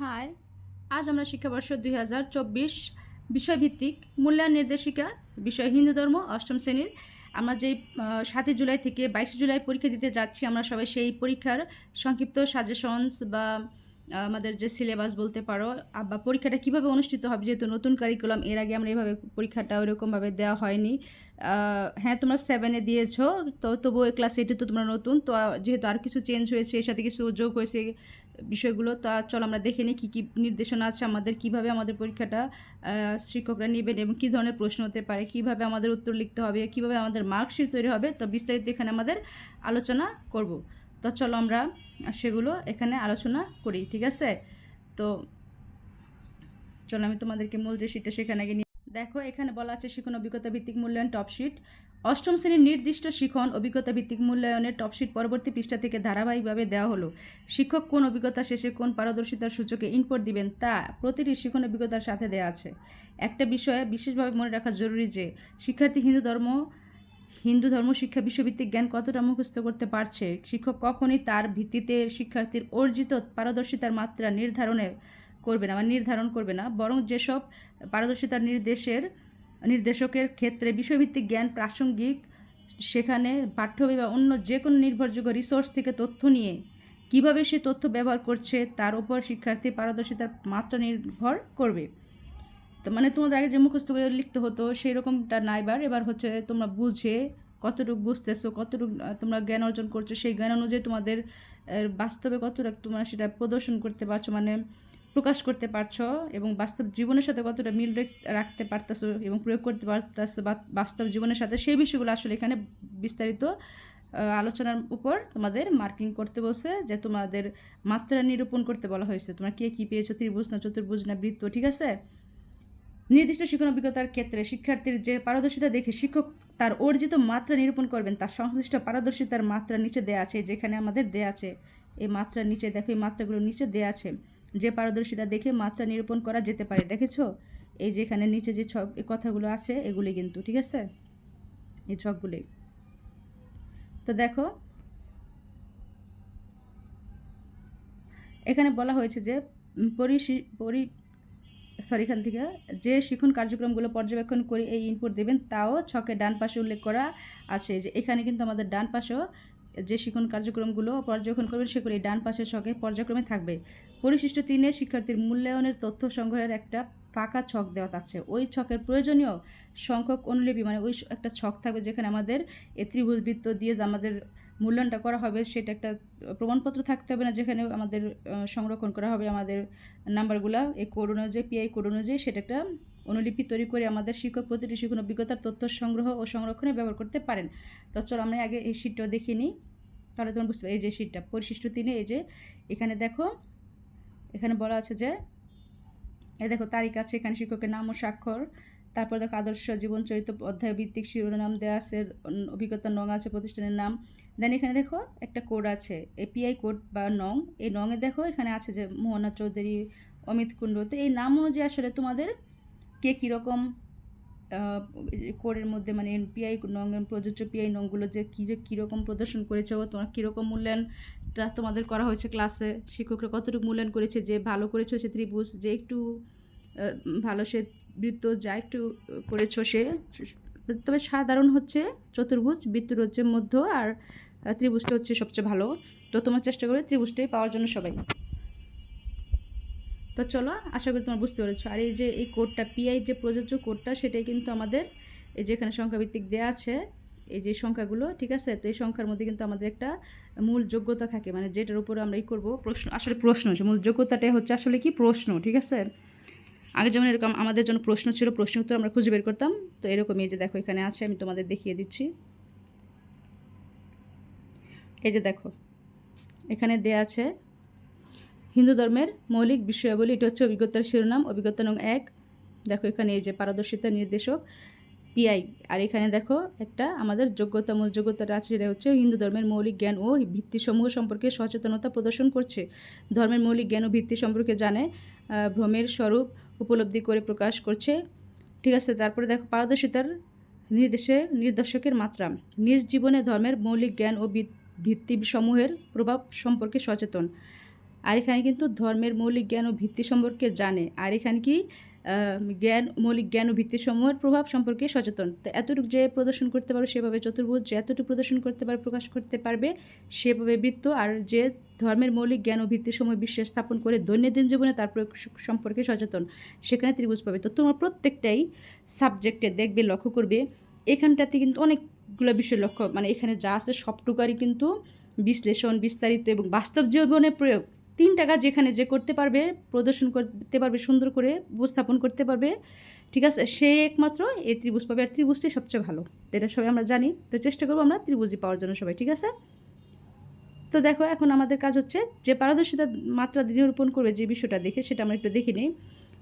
High, আজ আমরা শিক্ষাবর্ষ দুই হাজার চব্বিশ বিষয়ভিত্তিক মূল্যায়ন নির্দেশিকা বিষয় হিন্দু ধর্ম, অষ্টম শ্রেণির। আমরা যেই সাতই জুলাই থেকে বাইশে জুলাই পরীক্ষা দিতে যাচ্ছি, আমরা সবাই সেই পরীক্ষার সংক্ষিপ্ত সাজেশনস বা আমাদের যে সিলেবাস বলতে পারো বা পরীক্ষাটা কীভাবে অনুষ্ঠিত হবে, যেহেতু নতুন কারিকুলাম, এর আগে আমরা এভাবে পরীক্ষাটা ওইরকমভাবে দেওয়া হয়নি। হ্যাঁ তোমরা সেভেনে দিয়েছ, তো তবুও ক্লাস এইটে তো তোমরা নতুন, তো যেহেতু আর কিছু চেঞ্জ হয়েছে, এর সাথে কিছু যোগ হয়েছে বিষয়গুলো, তা চলো আমরা দেখে নিই কী কী নির্দেশনা আছে আমাদের, কীভাবে আমাদের পরীক্ষাটা শিক্ষকরা নেবেন এবং কী ধরনের প্রশ্ন হতে পারে, কীভাবে আমাদের উত্তর লিখতে হবে, কীভাবে আমাদের মার্কশিট তৈরি হবে, তো বিস্তারিত এখানে আমাদের আলোচনা করব। তো চলো আমরা সেগুলো এখানে আলোচনা করি, ঠিক আছে? তো চলো আমি তোমাদেরকে মূল যে শিটটা সেখানে আগে নিয়ে দেখো, এখানে বলা আছে শিখন অভিজ্ঞতা ভিত্তিক মূল্যায়ন টপশিট অষ্টম শ্রেণির নির্দিষ্ট শিখন অভিজ্ঞতা ভিত্তিক মূল্যায়নের টপশিট পরবর্তী পৃষ্ঠা থেকে ধারাবাহিকভাবে দেওয়া হলো। শিক্ষক কোন অভিজ্ঞতা শেষে কোন পারদর্শিতার সূচকে ইনপুট দিবেন তা প্রতিটি শিখন অভিজ্ঞতার সাথে দেওয়া আছে। একটা বিষয়ে বিশেষভাবে মনে রাখা জরুরি যে, শিক্ষার্থী হিন্দু ধর্ম হিন্দু ধর্ম শিক্ষা বিশ্বভিত্তিক জ্ঞান কতটা মুখস্থ করতে পারছে, শিক্ষক কখনই তার ভিত্তিতে শিক্ষার্থীর অর্জিত পারদর্শিতার মাত্রা নির্ধারণে করবে না বা নির্ধারণ করবে না, বরং যেসব পারদর্শিতার নির্দেশের নির্দেশকের ক্ষেত্রে বিষয়ভিত্তিক জ্ঞান প্রাসঙ্গিক, সেখানে পাঠ্যবই বা অন্য যে কোনো নির্ভরযোগ্য রিসোর্স থেকে তথ্য নিয়ে কীভাবে সে তথ্য ব্যবহার করছে, তার উপর শিক্ষার্থী পারদর্শিতার মাত্রা নির্ভর করবে। তো মানে তোমাদের আগে যে মুখস্থ করে লিখতে হতো সেই রকমটা না এবার। এবার হচ্ছে তোমরা বুঝে কতটুকু বুঝতেছো, কতটুকু তোমরা জ্ঞান অর্জন করছ, সেই জ্ঞান অনুযায়ী তোমাদের বাস্তবে কতটা তোমরা সেটা প্রদর্শন করতে পারছ। মানে প্রকাশ করতে পারছ এবং বাস্তব জীবনের সাথে কতটা মিল রেখ- রাখতে পারতেছো এবং প্রয়োগ করতে পারতেছো বাস্তব জীবনের সাথে, সেই বিষয়গুলো আসলে এখানে বিস্তারিত আলোচনার উপর তোমাদের মার্কিং করতে বলছে যে তোমাদের মাত্রা নিরূপণ করতে বলা হয়েছে। তোমরা কে কী পেয়েছ? ত্রিভুজ না চতুর্ভুজ না বৃত্ত, ঠিক আছে? নির্দিষ্ট শিক্ষণ অভিজ্ঞতার ক্ষেত্রে শিক্ষার্থীর যে পারদর্শিতা দেখে শিক্ষক তার অর্জিত মাত্রা নিরূপণ করবেন, তার সংশ্লিষ্ট পারদর্শিতার মাত্রা নিচে দেয়া আছে, যেখানে আমাদের দেয়া আছে। এই মাত্রার নিচে, দেখো এই মাত্রাগুলো নিচে দেয়া আছে। যে পারদর্শিতা দেখে মাত্রা নিরূপণ করা যেতে পারে, দেখেছ? এই যে এখানে নিচে যে ছক কথাগুলো আছে, এগুলি কিন্তু, ঠিক আছে? এই ছকগুলি। তো দেখো, এখানে বলা হয়েছে যে পরি সরি এখান থেকে, যে শিখন কার্যক্রমগুলো পর্যবেক্ষণ করে এই ইনপুট দেবেন, তাও ছকের ডান পাশে উল্লেখ করা আছে যে এখানে কিন্তু আমাদের ডান পাশেও যে শিক্ষণ কার্যক্রমগুলো পর্যবেক্ষণ করবেন সেগুলো ডান পাশের ছকে পর্যায়ক্রমে থাকবে। পরিশিষ্ট তিনে শিক্ষার্থীর মূল্যায়নের তথ্য সংগ্রহের একটা ফাঁকা ছক দেওয়া আছে ওই ছকের প্রয়োজনীয় সংখ্যক অনুলিপি মানে ওই একটা ছক থাকবে যেখানে আমাদের এই ত্রিভুজ বৃত্ত দিয়ে আমাদের মূল্যায়নটা করা হবে, সেটা একটা প্রমাণপত্র থাকতে হবে না, যেখানে আমাদের সংরক্ষণ করা হবে আমাদের নাম্বারগুলো, এই কোড অনুযায়ী পিআই কোড অনুযায়ী, সেটা একটা অনুলিপি তৈরি করে আমাদের শিক্ষক প্রতিটি শিক্ষণ অভিজ্ঞতার তথ্য সংগ্রহ ও সংরক্ষণে ব্যবহার করতে পারেন। তো চলো আমরা আগে এই শিটটাও দেখিয়ে নিই। তাহলে তোমার বুঝতে এই যে শিটটা পরিশিষ্ট তিনে এই যে এখানে দেখো এখানে বলা আছে যে এই দেখো তারিখ আছে এখানে শিক্ষকের নাম ও স্বাক্ষর। তারপর দেখো আদর্শ জীবন চরিত্র অধ্যায় ভিত্তিক শিরোনাম দেওয়া আছে উম, অভিজ্ঞতার নং আছে প্রতিষ্ঠানের নাম। দেন এখানে দেখো একটা কোড আছে এপিআই কোড বা নং। এই নংয়ে দেখো এখানে আছে যে মোহনা চৌধুরী অমিত কুণ্ডু। তো এই নাম অনুযায়ী আসলে তোমাদের কে কীরকম কোরের মধ্যে মানে পিআই নং, প্রযোজ্য পিআই নংগুলো যে কী কীরকম প্রদর্শন করেছে তোমার কীরকম মূল্যায়নটা তোমাদের করা হয়েছে ক্লাসে শিক্ষকরা কতটুকু মূল্যায়ন করেছে? যে ভালো করেছ সে ত্রিভুজ, যে একটু ভালো সে বৃত্ত যা একটু করেছ সে, তবে সাধারণ হচ্ছে চতুর্ভুজ, বৃত্তর হচ্ছে মধ্য আর ত্রিভুজটা হচ্ছে সবচেয়ে ভালো। তো তোমার চেষ্টা করে ত্রিভুজটাই পাওয়ার জন্য সবাই। তো চলো, আশা করি তোমরা বুঝতে পেরেছ। আর এই যে, এই কোডটা পিআই যে প্রযোজ্য কোডটা সেটাই কিন্তু আমাদের এই যে এখানে সংখ্যাভিত্তিক দেওয়া আছে, এই যে সংখ্যাগুলো, ঠিক আছে? তো এই সংখ্যার মধ্যে কিন্তু আমাদের একটা মূল যোগ্যতা থাকে মানে যেটার উপরে আমরা ই করব, প্রশ্ন, আসলে প্রশ্ন মূল যোগ্যতাটাই হচ্ছে আসলে কি প্রশ্ন, ঠিক আছে? আগে যেমন এরকম আমাদের জন্য প্রশ্ন ছিল, প্রশ্ন উত্তর আমরা খুঁজে বের করতাম, তো এরকমই এই যে দেখো, এখানে আছে, আমি তোমাদের দেখিয়ে দিচ্ছি। এই যে দেখো, এখানে দেয়া আছে হিন্দু ধর্মের মৌলিক বিষয়াবলী, এটা হচ্ছে অভিজ্ঞতার শিরোনাম, অভিজ্ঞতা নং এক। দেখো এখানে এই যে পারদর্শিতা নির্দেশক, পিআই। আর এখানে দেখো একটা আমাদের যোগ্যতা, মূল যোগ্যতাটা আছে, সেটা হচ্ছে হিন্দু ধর্মের মৌলিক জ্ঞান ও ভিত্তিসমূহ সম্পর্কে সচেতনতা প্রদর্শন করছে। ধর্মের মৌলিক জ্ঞান ও ভিত্তি সম্পর্কে জানে ভ্রমের স্বরূপ উপলব্ধি করে প্রকাশ করছে। ঠিক আছে, তারপরে দেখো পারদর্শিতার নির্দেশে, নির্দেশকের মাত্রা। নিজ জীবনে ধর্মের মৌলিক জ্ঞান ও ভিত- ভিত্তিসমূহের প্রভাব সম্পর্কে সচেতন। আর এখানে কিন্তু ধর্মের মৌলিক জ্ঞান ও ভিত্তি সম্পর্কে জানে। আর এখানে কি জ্ঞান, মৌলিক জ্ঞান ও ভিত্তি সমূহের প্রভাব সম্পর্কে সচেতন? তো এতটুকু যে প্রদর্শন করতে পারবে সেভাবে চতুর্ভুজ, যে এতটুকু প্রদর্শন করতে পারে, প্রকাশ করতে পারবে সেভাবে বৃত্ত আর যে ধর্মের মৌলিক জ্ঞান ও ভিত্তি সমূহ বিশ্বাস স্থাপন করে দৈনন্দিন জীবনে তার প্রয়োগ সম্পর্কে সচেতন। সেখানে ত্রিভুজ পাবে। তো তোমার প্রত্যেকটাই সাবজেক্টে দেখবে, লক্ষ্য করবে। এখানটাতে কিন্তু অনেকগুলো বিষয় লক্ষ্য। মানে এখানে যা আছে সবটুকারই কিন্তু বিশ্লেষণ, বিস্তারিত এবং বাস্তব জীবনে প্রয়োগ। তিন টাকা যেখানে যে করতে পারবে, প্রদর্শন করতে পারবে, সুন্দর করে উপস্থাপন করতে পারবে, ঠিক আছে? সে একমাত্র এই ত্রিভুজ পাবে। আর ত্রিভুজটাই সবচেয়ে ভালো। এটা সবাই আমরা জানি। তো চেষ্টা করব আমরা ত্রিভুজই পাওয়ার জন্য সবাই, ঠিক আছে? তো দেখো, এখন আমাদের কাজ হচ্ছে যে পারদর্শিতার মাত্রা নিরূপণ করবে যে বিষয়টা দেখে, সেটা আমরা একটু দেখে নিই।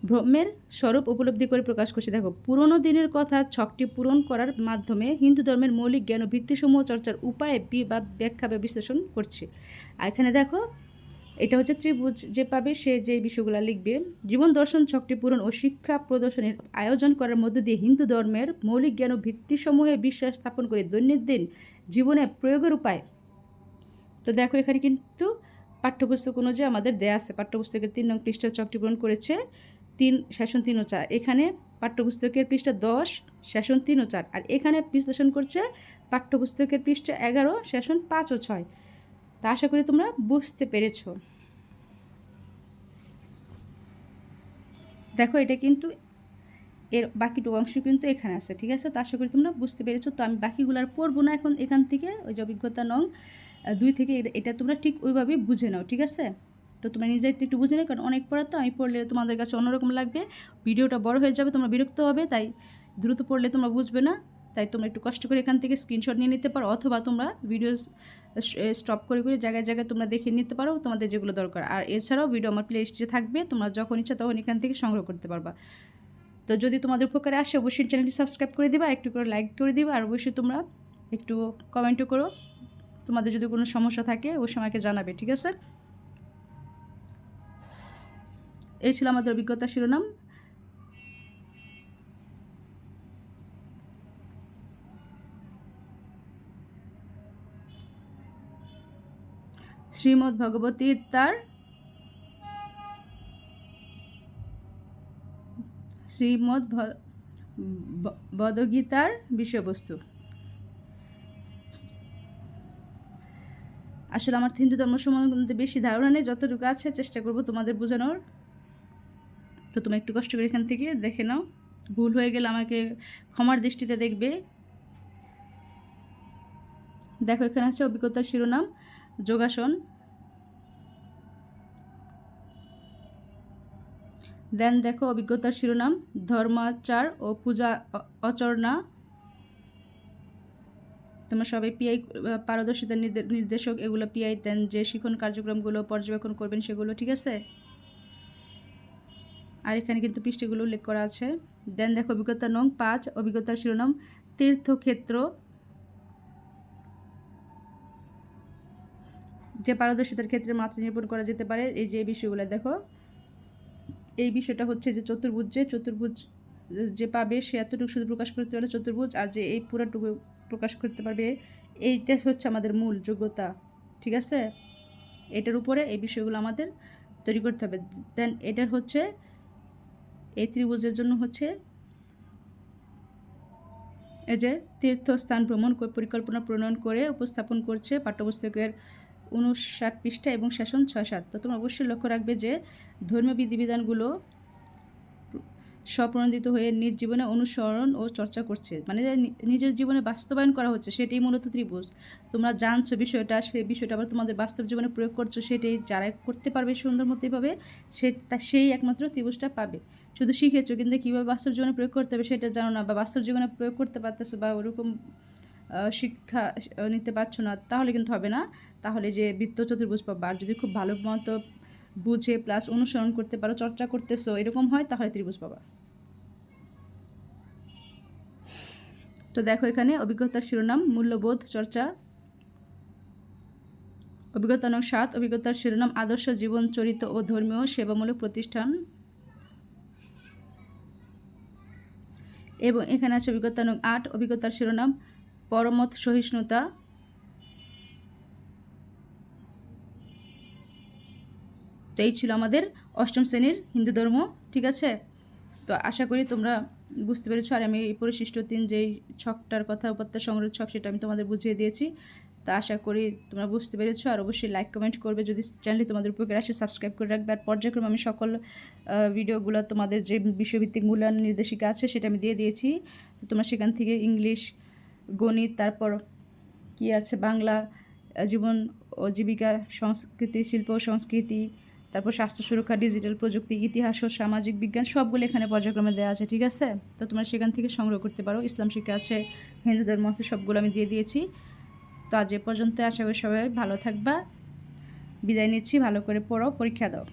ভ্রমের স্বরূপ উপলব্ধি করে প্রকাশ করছে। দেখো, পুরনো দিনের কথা ছকটি পূরণ করার মাধ্যমে হিন্দু ধর্মের মৌলিক জ্ঞান ও ভিত্তিসমূহ চর্চার উপায় বি- বা ব্যাখ্যা বা বিশ্লেষণ করছে। আর এখানে দেখো এটা হচ্ছে ত্রিভুজ যে পাবে, সে যে বিষয়গুলো লিখবে। জীবন দর্শন ছকটি পূরণ ও শিক্ষা প্রদর্শনের আয়োজন করার মধ্য দিয়ে হিন্দু ধর্মের মৌলিক জ্ঞান ও ভিত্তিসমূহে বিশ্বাস স্থাপন করে দৈনন্দিন জীবনে প্রয়োগের উপায়। তো দেখো এখানে কিন্তু পাঠ্যপুস্তক অনুযায়ী আমাদের দেয়া আছে। পাঠ্যপুস্তকের তিন নং পৃষ্ঠা চকটি পূরণ করেছে তিন, সেশন তিন ও চার। এখানে পাঠ্যপুস্তকের পৃষ্ঠা দশ, সেশন তিন ও চার। আর এখানে বিশ্লেষণ করছে পাঠ্যপুস্তকের পৃষ্ঠা এগারো, সেশন পাঁচ ও ছয়। তা আশা করি তোমরা বুঝতে পেরেছ। দেখো, এটা কিন্তু এর বাকিটুকু অংশ কিন্তু এখানে আছে, ঠিক আছে? তো আশা করি তোমরা বুঝতে পেরেছ। তো আমি বাকিগুলো আর পড়ব না এখন এখান থেকে, ওই যে অভিজ্ঞতা নং দুই থেকে, এটা- তোমরা ঠিক ওইভাবেই বুঝে নাও, ঠিক আছে? তো তোমরা নিজের একটু বুঝে নাও, কারণ অনেক পড়া তো আমি পড়লে তোমাদের কাছে অন্যরকম লাগবে, ভিডিওটা বড় হয়ে যাবে, তোমরা বিরক্ত হবে, তাই দ্রুত পড়লে তোমরা বুঝবে না। তাই তোমরা একটু কষ্ট করে এখান থেকে স্ক্রিনশট নিয়ে নিতে পারো, অথবা তোমরা ভিডিও স্টপ করে করে জায়গায় জায়গায় তোমরা দেখে নিতে পারো তোমাদের যেগুলো দরকার। আর এছাড়াও ভিডিও আমার প্লে লিস্টে থাকবে, তোমরা যখন ইচ্ছা তখন এখান থেকে সংগ্রহ করতে পারবা। তো যদি তোমাদের উপকারে আসে, অবশ্যই চ্যানেলটি সাবস্ক্রাইব করে দিবা, একটু করে লাইক করে দিবা, আর অবশ্যই তোমরা একটু কমেন্টও করো। তোমাদের যদি কোনো সমস্যা থাকে, অবশ্যই আমাকে জানাবে, ঠিক আছে? এই ছিল আমাদের অভিজ্ঞতা শিরোনাম। শ্রীমদ্ ভগবতী তার শ্রীমদ্ বদগীতার বিষয়বস্তু। আসলে আমার হিন্দু ধর্ম সম্বন্ধে বেশি ধারণা নেই, যতটুকু আছে চেষ্টা করব তোমাদের বোঝানোর। তো তুমি একটু কষ্ট করে এখান থেকে দেখে নাও। ভুল হয়ে গেলে আমাকে ক্ষমার দৃষ্টিতে দেখবে। দেখো, এখানে আছে অভিজ্ঞতার শিরোনাম। যোগাসন। দেন দেখো অভিজ্ঞতার শিরোনাম, ধর্মাচার ও পূজা অচরণা। তোমরা সবাই পিআই পারদর্শিতার নির্দে- নির্দেশক, এগুলো পিআই দেন যে শিখন কার্যক্রমগুলো পর্যবেক্ষণ করবেন সেগুলো, ঠিক আছে? আর এখানে কিন্তু পৃষ্ঠগুলো উল্লেখ করা আছে। দেন দেখো অভিজ্ঞতা নং পাঁচ, অভিজ্ঞতার শিরোনাম, তীর্থক্ষেত্র। যে পারদর্শিতার ক্ষেত্রে মাত্রা নিরূপণ করা যেতে পারে, এই যে বিষয়গুলো দেখো। এই বিষয়টা হচ্ছে যে চতুর্ভুজ যে চতুর্ভুজ যে পাবে সে এতটুকু শুধু প্রকাশ করতে পারে চতুর্ভুজ, আর যে এই পুরোটুকু প্রকাশ করতে পারবে, এইটা হচ্ছে আমাদের মূল যোগ্যতা, ঠিক আছে? এটার উপরে এই বিষয়গুলো আমাদের তৈরি করতে হবে। দেন এটার হচ্ছে, এই ত্রিভুজের জন্য হচ্ছে, এই যে তীর্থস্থান ভ্রমণ, পরিকল্পনা প্রণয়ন করে, উপস্থাপন করছে পাঠ্যপুস্তকের উনষাট পৃষ্ঠা এবং শাসন ছয় সাত। তো তোমরা অবশ্যই লক্ষ্য রাখবে যে ধর্মীয় বিধিবিধানগুলো স্বপ্রণোদিত হয়ে নিজ জীবনে অনুসরণ ও চর্চা করছে। মানে নিজের জীবনে বাস্তবায়ন করা হচ্ছে, সেটাই মূলত ত্রিভুজ। তোমরা জানছো বিষয়টা সেই বিষয়টা আবার তোমাদের বাস্তব জীবনে প্রয়োগ করছ, সেটাই যারা করতে পারবে সুন্দর মতোই পাবে সে তা, সেই একমাত্র ত্রিভুজটা পাবে। শুধু শিখেছো, কিন্তু কীভাবে বাস্তব জীবনে প্রয়োগ করতে হবে সেটা জানো না, বা বাস্তব জীবনে প্রয়োগ করতে পারতেছো, বা ওরকম শিক্ষা নিতে পারছ না, তাহলে কিন্তু হবে না। তাহলে যে বৃত্ত, চতুর্ভুজ পাবা আর যদি খুব ভালো মতো বুঝে প্লাস অনুসরণ করতে পারো, চর্চা করতেছো, এরকম হয়, তাহলে ত্রিভুজ পাবা। তো দেখো এখানে অভিজ্ঞতার শিরোনাম, মূল্যবোধ, চর্চা। অভিজ্ঞতা নং সাত, অভিজ্ঞতার শিরোনাম, আদর্শ জীবন চরিত ও ধর্মীয় সেবামূলক প্রতিষ্ঠান। এবং এখানে আছে অভিজ্ঞতা নং আট, অভিজ্ঞতার শিরোনাম পরমত সহিষ্ণুতা এই ছিল আমাদের অষ্টম শ্রেণির হিন্দু ধর্ম, ঠিক আছে? তো আশা করি তোমরা বুঝতে পেরেছ, আর আমি এই পরিশিষ্ট তিন যেই ছকটার কথা উপাত্ত সংগ্রহ ছক, সেটা আমি তোমাদের বুঝিয়ে দিয়েছি। তো আশা করি তোমরা বুঝতে পেরেছ, আর অবশ্যই লাইক কমেন্ট করবে যদি চ্যানেলটি তোমাদের উপকার আসে সাবস্ক্রাইব করে রাখবে। আর পর্যায়ক্রমে আমি সকল ভিডিওগুলো তোমাদের যে বিষয়ভিত্তিক মূল্যায়ন নির্দেশিকা আছে, সেটা আমি দিয়ে দিয়েছি। তো তোমরা সেখান থেকে ইংলিশ গণিত, তারপর কি আছে বাংলা জীবন ও জীবিকা, সংস্কৃতি, শিল্প সংস্কৃতি, তারপর স্বাস্থ্য সুরক্ষা ডিজিটাল প্রযুক্তি, ইতিহাস ও সামাজিক বিজ্ঞান, সবগুলো এখানে পর্যায়ক্রমে দেওয়া আছে, ঠিক আছে? তো তোমরা সেখান থেকে সংগ্রহ করতে পারো। ইসলাম শিক্ষা আছে, হিন্দু ধর্ম আছে, সবগুলো আমি দিয়ে দিয়েছি। তো আজ এ পর্যন্ত আশা করি সবাই ভালো থাকবা। বিদায় নিচ্ছি, ভালো করে পড়ো, পরীক্ষা দাও।